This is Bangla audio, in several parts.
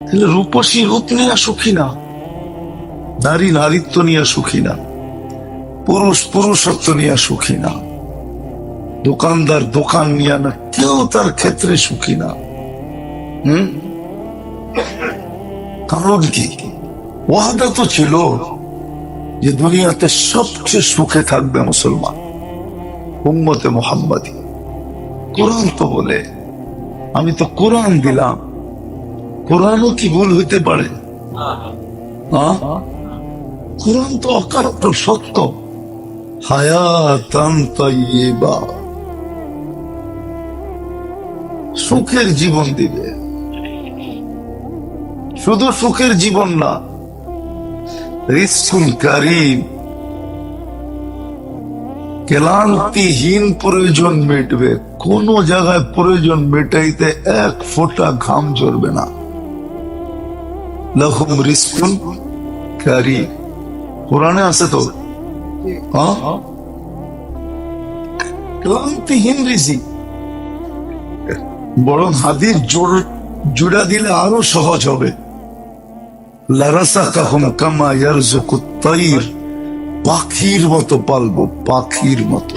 তাহলে রূপসী রূপ নিয়ে সুখী না। নারী নারীত্ব নিয়ে সুখী না। পুরুষ পুরুষত্ব নিয়ে সুখী না। দোকানদার দোকান নিয়ে না, কেউ তার ক্ষেত্রে সুখী না। হুম? কারণ কি? ওয়াদা তো ছিল যে দুনিয়াতে সবচেয়ে সুখে থাকবে মুসলমান, উম্মতে মোহাম্মদী। কোরআন তো বলে, আমি তো কোরআন দিলাম। কোরআনও কি ভুল হইতে পারে? কোরআন তো অকাট্য সত্য। হায়াতান সুখের জীবন দিবে। শুধু সুখের জীবন না রিস্কুল কারিম। ক্লান্তিহীন প্রয়োজন মেটবে। কোন জায়গায় প্রয়োজন মেটাইতে এক ফোঁটা ঘাম ঝরবে না। কারি কোরআনে আছে তো? ক্লান্তিহীন বরং হাদির জোর জুড়া দিলে আরও সহজ হবে পাখির মতো পালবো পাখির মতো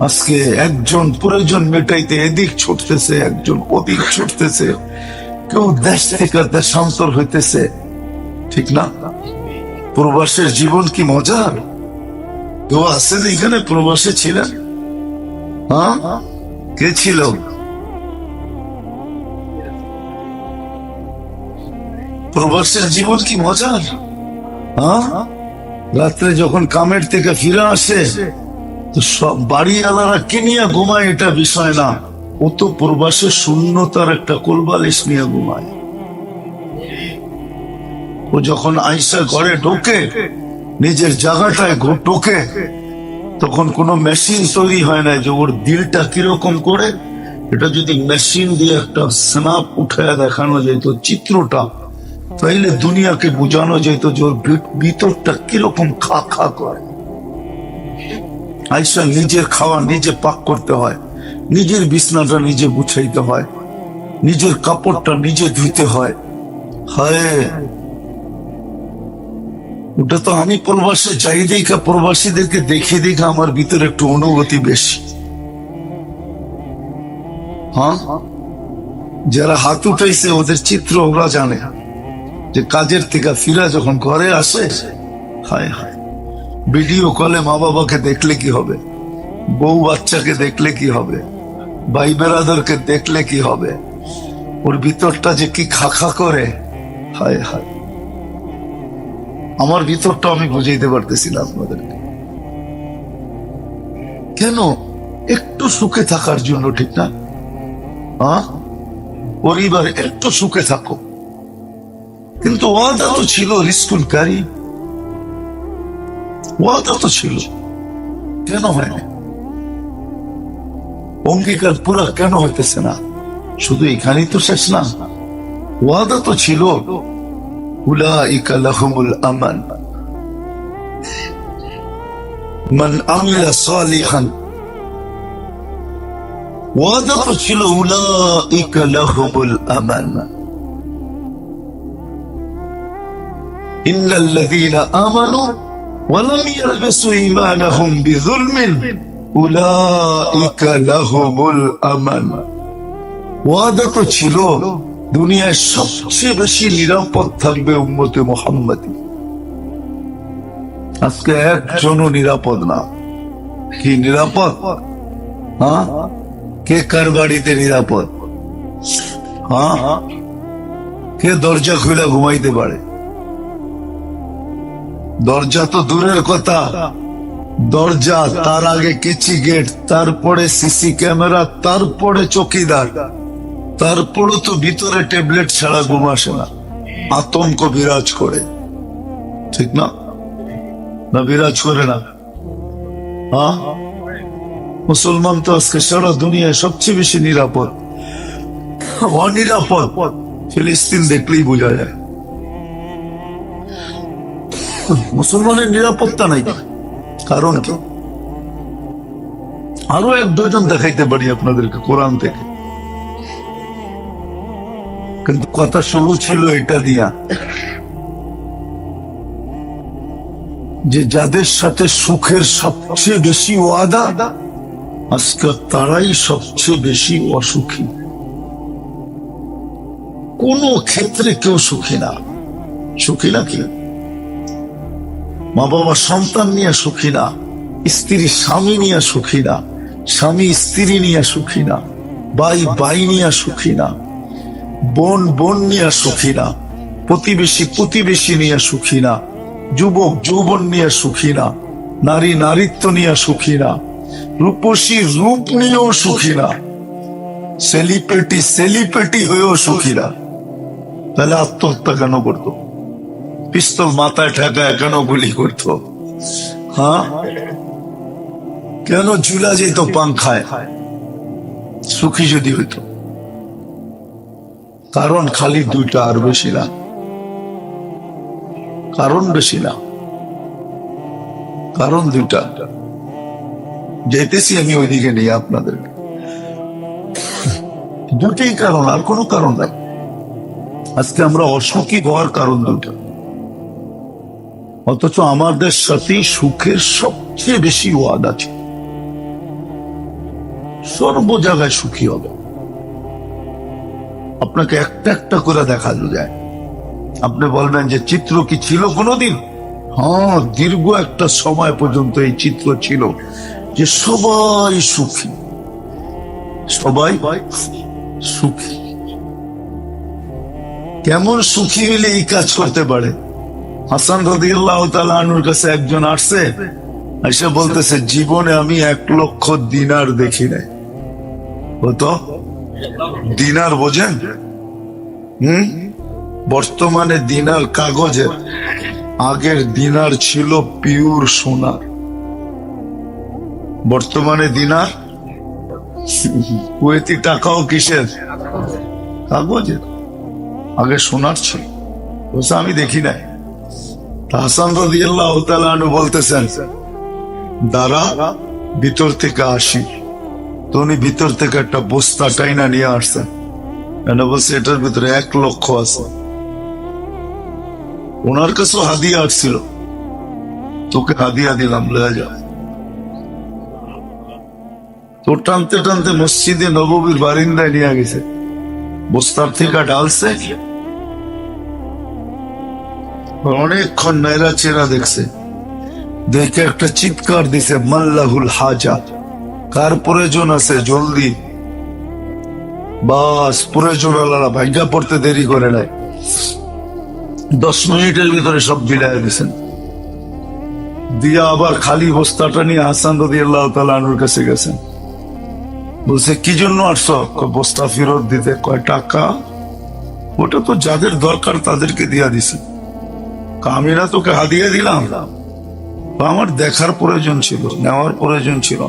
আজকে একজন প্রয়োজন মেটাইতে এদিক ছুটতেছে একজন ওদিক ছুটতেছে কেউ দেশ থেকে দেশান্তর হইতেছে, ঠিক না? প্রবাসের জীবন কি মজার? কেউ আসেন এখানে প্রবাসে ছিলেন? হ্যাঁ? কে ছিল? প্রবাসের জীবন কি মজার? হ্যাঁ? রাত্রে যখন কামের থেকে ফিরে আসে, তো সব বাড়িওয়ালারা কে নিয়ে ঘুমায় এটা বিষয় না। ও তো প্রবাসে শূন্যতার একটা কোলবালিশ নিয়ে ঘুমায়। ও যখন আইসা ঘরে ঢোকে, নিজের জায়গাটায় ঢোকে, তখন কোনো মেশিন তৈরি হয় না যে ওর দিলটা কীরকম করে। এটা যদি মেশিন দিয়ে একটা স্ন্যাপ উঠায় দেখানো যেত চিত্রটা, তাইলে দুনিয়াকে বোঝানো যেত যে ওর ভিতরটা কীরকম খা খা করে। আইসা নিজের খাওয়া নিজে পাক করতে হয়। নিজের বিছনাটা নিজে গুছাইতে হয়, নিজের কাপড়টা নিজে ধুইতে হয়। ওটা তো আমি প্রবাসে যাই দেখা, প্রবাসীদেরকে দেখে দেখে আমার ভিতরে একটু অনুভূতি বেশি। হ্যাঁ? যারা হাত উঠাইছে, ওদের চিত্র ওরা জানে। যে কাজের থেকে ফিরা যখন ঘরে আসে, হায় হায়! ভিডিও কলে মা বাবাকে দেখলে কি হবে? বউ বাচ্চাকে দেখলে কি হবে? ভাই বেরাদারকে দেখলে কি হবে? ওর ভিতরটা যে কি খাখা করে, হায় হায়। আমার ভিতরটা আমি বুঝাইতে পারতেছি না আপনাদেরকে। কেন? একটু সুখে থাকার জন্য, ঠিক না? পরিবার একটু সুখে থাকো। কিন্তু ওয়াদা তো ছিল, রিস্কুল কারি ওয়াদা তো ছিল। কেন হয় না অঙ্গীকার পুরা কেন হইতেছে না শুধু এখানেই তো শেষ না ওয়াদা তো ছিল উলাইকা লাহুমুল আমান মান আমিলা সালিহান ওয়াদা তো ছিল উলাইকা লাহুমুল আমান ইন্নাল্লাযীনা আমানু ওয়া লাম ইয়ালবিসু ঈমানাহুম বিযুলমিন ছিল, দুনিয়ায় সবচেয়ে বেশি নিরাপদ থাকবে আজকে একজনও নিরাপদ না। কি নিরাপদ? হ্যাঁ? কে কার বাড়িতে নিরাপদ? হ্যাঁ? কে দরজা খুলে ঘুমাইতে পারে? দরজা তো দূরের কথা। দরজা তার আগে কেচি গেট, তারপরে সিসি ক্যামেরা, তারপরে চকিদার। তারপরে তো ভিতরে ট্যাবলেট ছাড়া ঘুম আসে না। আতঙ্ক বিরাজ করে। ঠিক না? না বিরাজ করে না? হ্যাঁ? মুসলমান তো আজকে সারা দুনিয়ায় সবচেয়ে বেশি নিরাপদ। অনিরাপদ। ফিলিস্তিন দেখলেই বোঝা যায়। মুসলমানের নিরাপত্তা নাই। কারণ কি? আরও এক দুজন দেখাইতে পারি আপনাদেরকে কোরআন থেকে। কিন্তু কথা শুরু ছিল এটা দিয়া। যে যাদের সাথে সুখের সবচেয়ে বেশি ওয়াদা, আজকে তারাই সবচেয়ে বেশি অসুখী। কোন ক্ষেত্রে কেউ সুখী না। সুখী না কি? মা বাবা সন্তান নিয়ে সুখী না স্ত্রী স্বামী নিয়ে সুখী না স্বামী স্ত্রী নিয়ে সুখী না বাই বাই নিয়ে সুখী না বোন বোন নিয়ে সুখী না প্রতিবেশী প্রতিবেশী নিয়ে সুখী না যুবক যৌবন নিয়ে সুখী না নারী নারীত্ব নিয়ে সুখী না রূপসী রূপ নিয়েও সুখী না সেলিব্রিটি সেলিব্রিটি হয়েও সুখী না তাহলে আত্মহত্যা কেন করতো? পিস্তল মাথায় ঠেকায় কেন গুলি করতো? হ্যাঁ? কেন ঝুলা যেত পাংখায়? সুখী যদি হইতো। কারণ খালি দুইটা আর বেশি না। কারণ বেশি না। কারণ দুইটা। যেতেছি আমি ওইদিকে নিয়ে আপনাদের। দুটাই কারণ, আর কোনো কারণ নাই। আজকে আমরা অসুখী হওয়ার কারণ দুটা অথচ আমাদের সাথে সুখের সবচেয়ে বেশি ওয়াদা আছে সর্ব জায়গায় সুখী হবে। আপনাকে একটা একটা করে দেখা যায়। আপনি বলবেন যে চিত্র কি ছিল কোনোদিন? হ্যাঁ দীর্ঘ একটা সময় পর্যন্ত এই চিত্র ছিল যে সবাই সুখী। সবাই সুখী। কেমন সুখী হলে এই কাজ করতে পারে? হাসান রদিয়াল্লাহ কাছে একজন আসছে, এসে বলতেছে, জীবনে আমি এক লক্ষ দিনার দেখি নাই। হতো দিনার বোঝেন? হুম? বর্তমানে দিনার কাগজের আগের দিনার ছিল পিওর সোনার। বর্তমানে দিনার কুয়েতি টাকাও কিসের? কাগজের। আগে সোনার ছিল। আমি দেখি নাই। হাসান রাদিয়াল্লাহ তাআলা বলতেছেন, দাঁড়া, ভিতর থেকে আসি। তো উনি ভিতর থেকে একটা বস্তা টাইনা নিয়ে আসছেন। বলছে, এটার ভিতরে এক লক্ষ আছে। ওনার কাছেও হাদিয়া আসছিল। তোকে হাদিয়া দিলাম, লয়ে যা। তো টানতে টানতে মসজিদে নববীর বারিন্দায় নিয়ে গেছে। বস্তার থেকে ডালছে। অনেকক্ষণ নাইরা চেরা দেখছে। দেখে একটা চিৎকার দিছে, মাল্লাহুল হাজা, কার প্রয়োজন আছে জলদি? বাস প্রয়োজন আলাদা ভাগ্যা পড়তে দেরি করে নাই। দশ মিনিটের ভিতরে সব বিলায় দিয়েছেন দিয়া আবার খালি বস্তাটা নিয়ে হাসান রদি আল্লাহ তালুর কাছে গেছেন। বলছে, কি জন্য আসছো? বস্তা ফেরত দিতে। কয়, টাকা? ওটা তো যাদের দরকার তাদেরকে দিয়া দিছি। না তোকে হাদিয়ে দিলাম। আমার দেখার প্রয়োজন ছিল, নেওয়ার প্রয়োজন ছিল।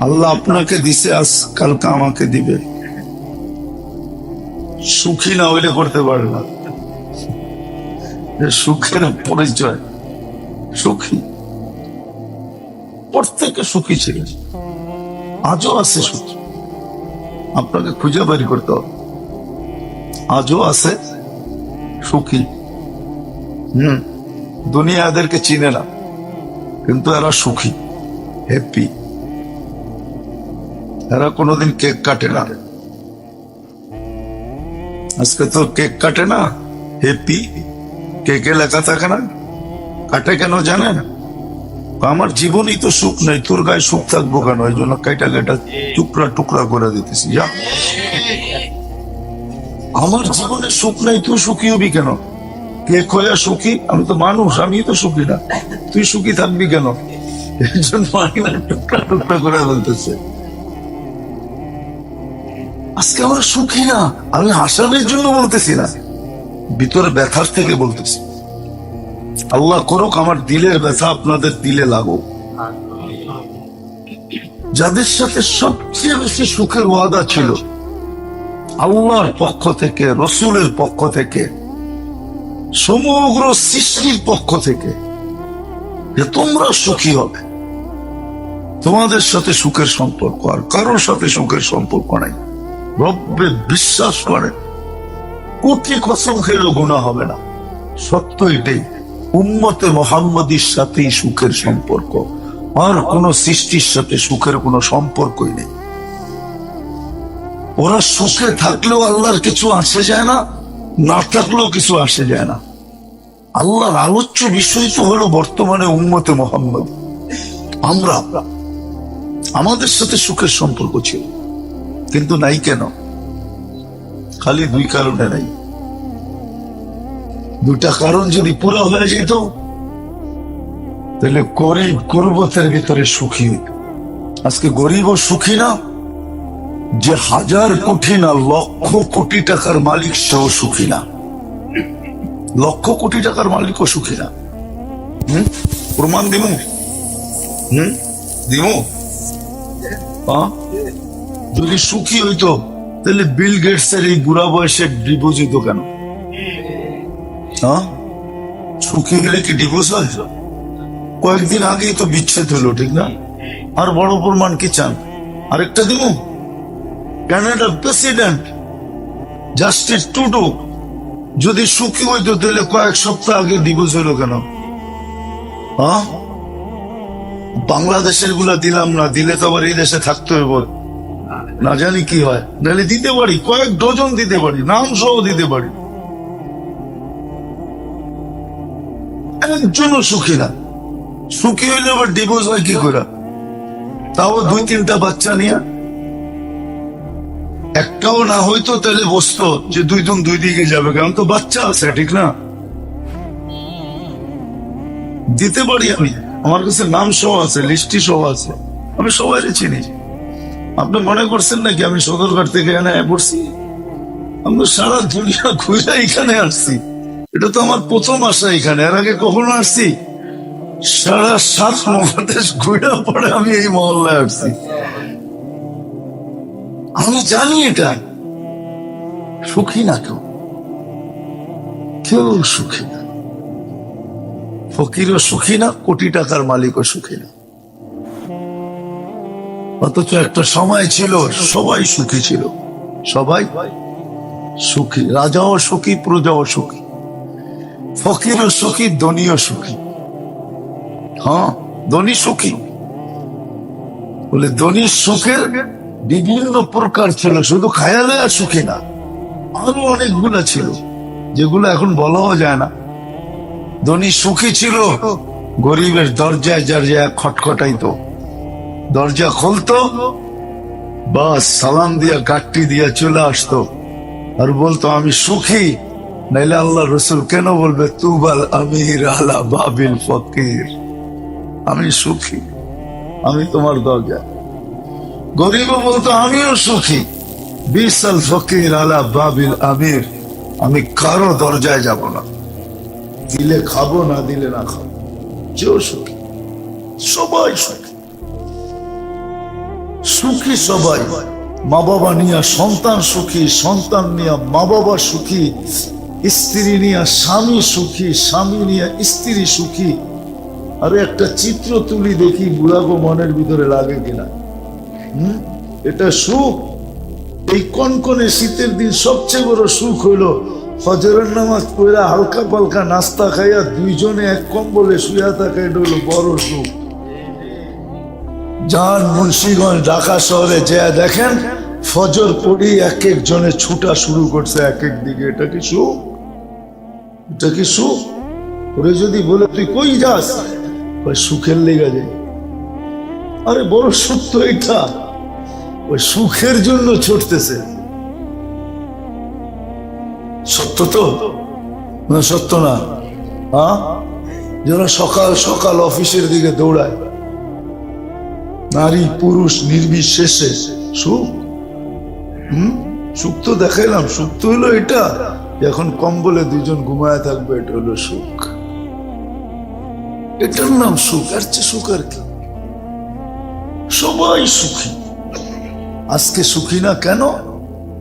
আল্লাহ আপনাকে দিছে, আজ কালকে আমাকে দিবে। সুখী না হইলে করতে পারে না। সুখের পরিচয়। সুখী। প্রত্যেকে সুখী ছিলেন। আজও আছে সুখী। আপনাকে খুঁজে বের করতে হবে। আজও আছে সুখী। হম। দুনিয়া এদেরকে চিনে না কিন্তু এরা সুখী হ্যাপি এরা কোনোদিন কেক কাটে না। আজকে তো কেক কাটে না হ্যাপি কেকে লেখা থাকে না কাটে কেন জানেন? আমার জীবনই তো সুখ নেই তোর গায়ে সুখ থাকব কেন? এই জন্য কেটা কেটা টুকরা টুকরা করে দিতেছি যা। আমার জীবনে সুখ নাই, তুই সুখী হবি কেন? কে হয়ে সুখী? আমি তো মানুষ আমি তো সুখী না। তুই সুখী থাকবি কেন? এই জন্য টুকরা টুকরা করে বলতেছে। আজকে আমরা সুখী না, আমি হাসানের জন্য বলতেছি না। ভিতরে ব্যথার থেকে বলতেছি। আল্লাহ করুক, আমার দিলের ব্যথা আপনাদের দিলে লাগুক। যাদের সাথে সবচেয়ে বেশি সুখের ওয়াদা ছিল আল্লাহর পক্ষ থেকে, রসুলের পক্ষ থেকে, সমগ্র সৃষ্টির পক্ষ থেকে যে তোমরা সুখী হবে। তোমাদের সাথে সুখের সম্পর্ক আর কারোর সাথে সুখের সম্পর্ক নাই। রব্বে বিশ্বাস করে, কোটি কসম খেলেও গুণা হবে না। সত্য এটাই, উম্মতে মোহাম্মদীর সাথেই সুখের সম্পর্ক। আর কোন সৃষ্টির সাথে সুখের কোনো সম্পর্কই নেই। ওরা সুখে থাকলেও আল্লাহর কিছু আসে যায় না না থাকলেও কিছু আসে যায় না। আল্লাহর আলোচ্য বিষয় তো হলো বর্তমানে উম্মতে মোহাম্মদ। আমরা, আমাদের সাথে সুখের সম্পর্ক ছিল, কিন্তু নাই কেন? খালি দুই কারণে নাই। দুটা কারণ যদি পুরো হয়ে যেত, তাহলে গরিব গুরবতের ভিতরে সুখী। আজকে গরিব ও সুখী না যে হাজার কোটি না, লক্ষ কোটি টাকার মালিক সেও সুখী না। লক্ষ কোটি টাকার মালিকও সুখী না। হম? প্রমাণ দিমু? হম? দিমু? যদি সুখী হইতো, তাহলে বিল গেটস এর এই বুড়া বয়সে ডিভোর্স হইতো কেন? সুখী হলে কি ডিভোর্স হয়? কয়েকদিন আগেই তো বিচ্ছেদ হলো, ঠিক না? আর বড় প্রমাণ কি চান? আরেকটা দিব কানাডার প্রেসিডেন্ট জাস্টিস টুডু যদি সুখী হইতো তাহলে কয়েক সপ্তাহ আগে ডিভোর্স হলো কেন? বাংলাদেশেরগুলা দিলাম না, দিলে তো আবার এই দেশে থাকতে হবে না জানি কি হয়। নাহলে দিতে পারি, কয়েক ডজন দিতে পারি নাম সহ দিতে পারি। একজনও সুখী না। সুখী হইলে আবার ডিভোর্স হয় কি করে? তাও দুই তিনটা বাচ্চা নিয়ে একটাও না হইতো তাহলে বসতো যে দুই জন দুই দিকে যাবে, কারণ তো বাচ্চা আছে, ঠিক না? দিতে পারি আমি। আমার কাছে নাম সহ আছে, লিস্টি সহ আছে। আমি সবাই চিনি। আপনি মনে করছেন নাকি আমি সদরঘাট থেকে এখানে পড়ছি? আমি সারা দুনিয়া ঘুরে এখানে আসছি। এটা তো আমার প্রথম আসা এখানে। এর আগে কখনো আসছি? সারা সাত মহাদেশ ঘুরে পরে আমি এই মহল্লায় আসছি। আমি জানি এটা। সুখী না কেউ? কেউ সুখী না। ফকিরও সুখী না, কোটি টাকার মালিকও সুখী না। অথচ একটা সময় ছিল, সবাই সুখী ছিল। সবাই সুখী। রাজাও সুখী, প্রজাও সুখী। ফকিরও সুখী, ধনীও সুখী। হ্যাঁ ধনী সুখী। বলে ধনী সুখের বিভিন্ন প্রকার ছিল, শুধু খায়ালে আর সুখী না, আরও অনেকগুলো ছিল, যেগুলো এখন বলাও যায় না। ধনী সুখী ছিল, গরিবের দরজায় দরজায় খটখটাইতো। দরজা খুলতো বা সালাম দিয়া গাট্টি দিয়া চলে আসতো। আর বলতো, আমি সুখী, নাইলে আল্লাহ রসুল কেন বলবে, তুবাল আমির আলা বাবিল ফকির? আমি সুখী, আমি তোমার দরজা গরিব বলতো, আমিও সুখী। বিশাল ফকির আলা বাবিল আমির, আমি কারও দরজায় যাব না। দিলে খাব, না দিলে না খাব। যেও সুখী। সবাই সুখী। সুখী সবাই। মা বাবা নিয়ে সন্তান সুখী, সন্তান নিয়ে মা বাবা সুখী, স্ত্রী নিয়ে স্বামী সুখী, স্বামী নিয়ে স্ত্রী সুখী। আরে একটা চিত্র তুলি দেখি, বুড়াগো মনের ভিতরে লাগে কিনা? এটা সুখ। এই কনকনে শীতের দিন সবচেয়ে বড় সুখ হইল ফজরের নামাজ পড়া হালকা পালকা নাস্তা খাইয়া দুইজনে এক কম্বলে শুয়া থাকা, এটা হলো বড় সুখ। যান মুন্সিগঞ্জ, ঢাকা শহরে যে দেখেন, ফজর পড়ি এক এক জনে ছুটা শুরু করছে এক এক দিকে। এটা কি সুখ? এটা কি সুখ? ওরে যদি বলে, তুই কই যাস? সুখের লেগে যায় আরে বড় সুখ তো এটা। ওই সুখের জন্য ছুটতেছে। সত্য তো? না, সত্য না। যারা সকাল সকাল অফিসের দিকে দৌড়ায়, নারী, পুরুষ, নির্বিশেষে সুখ। হম? সুখ তো দেখাইলাম, সুখ তো হলো এটা। এখন কম্বলে দুজন ঘুমায় থাকবে, এটা হলো সুখ। এটার নাম সুখ আর চেয়ে সুখ আর কি। সবাই সুখী। আজকে সুখী না কেন?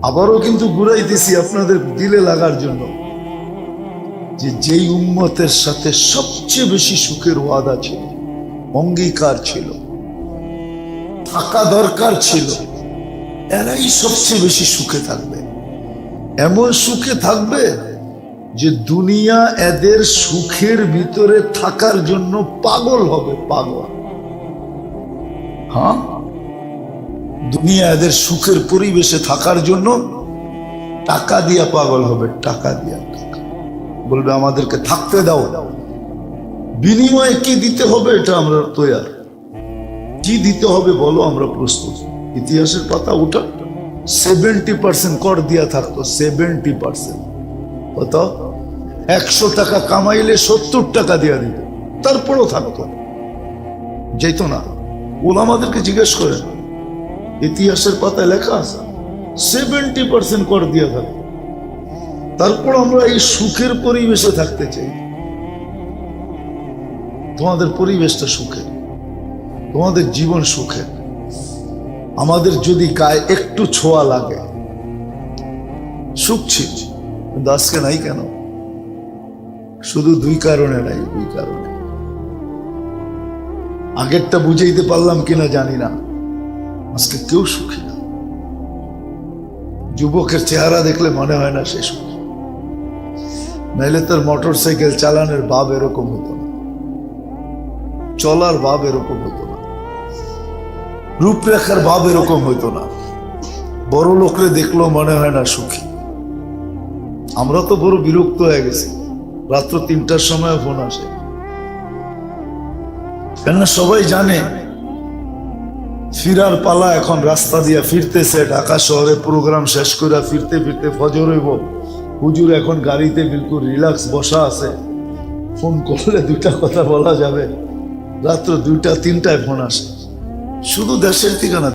আবারও কিন্তু ঘুরাইতেছি আপনাদের দিলে লাগার জন্য। যে যেই উম্মতের সাথে সবচেয়ে বেশি সুখের ওয়াদা ছিল, অঙ্গীকার ছিল, থাকা দরকার ছিল, এরাই সবচেয়ে বেশি সুখে থাকবে। এমন সুখে থাকবে যে দুনিয়া এদের সুখের ভিতরে থাকার জন্য পাগল হবে, পাগল। হ্যাঁ? দুনিয়া এদের সুখের পরিবেশে থাকার জন্য টাকা দিয়া পাগল হবে, টাকা দিয়া বলবে, আমাদেরকে থাকতে দাও। বিনিময়ে কি দিতে হবে এটা আমরা তৈয়ার। কি দিতে হবে বলো, আমরা প্রস্তুত। ইতিহাসের পাতা উঠা সেভেন্টি পার্সেন্ট কর দিয়া থাকতো সেভেন্টি পার্সেন্ট কত? একশো টাকা কামাইলে সত্তর টাকা দিয়া দিত। তারপরও থাকতো। যেত না। ওলা আমাদেরকে জিজ্ঞেস করে ইতিহাসের পাতায় লেখা আছে সেভেন্টি পার্সেন্ট কর দিয়া থাকতো তারপর আমরা এই সুখের পরিবেশে থাকতে চাই। তোমাদের পরিবেশটা সুখের তোমাদের জীবন সুখের আমাদের যদি গায়ে একটু ছোঁয়া লাগে, সুখ ছিল কিন্তু আজকে নাই কেন? শুধু দুই কারণে নাই, দুই কারণে। আগেরটা বুঝাইতে পারলাম কিনা জানি না। আজকে কেউ সুখী না। যুবকের চেহারা দেখলে মনে হয় না সে সুখী। নাইলে তার মোটর সাইকেল চালানোর ভাব এরকম হতো না। চলার ভাব এরকম হতো না। রূপরেখার ভাব এরকম হইতো না। বড় লোকরে দেখলেও মনে হয় না সুখী। আমরা তো বড় বিরক্ত হয়ে গেছি। রাত্র তিনটার সময় ফোন আসে। কেননা সবাই জানে ফিরার পালা এখন রাস্তা দিয়ে ফিরতেছে, ঢাকা শহরে প্রোগ্রাম শেষ করে ফিরতে ফিরতে ফজর হইব। হুজুর এখন গাড়িতে বিলকুল রিল্যাক্স বসা আছে। ফোন করলে দুইটা কথা বলা যাবে। রাত্র দুইটা, তিনটায় ফোন আসে। শুধু দেশের ঠিকানা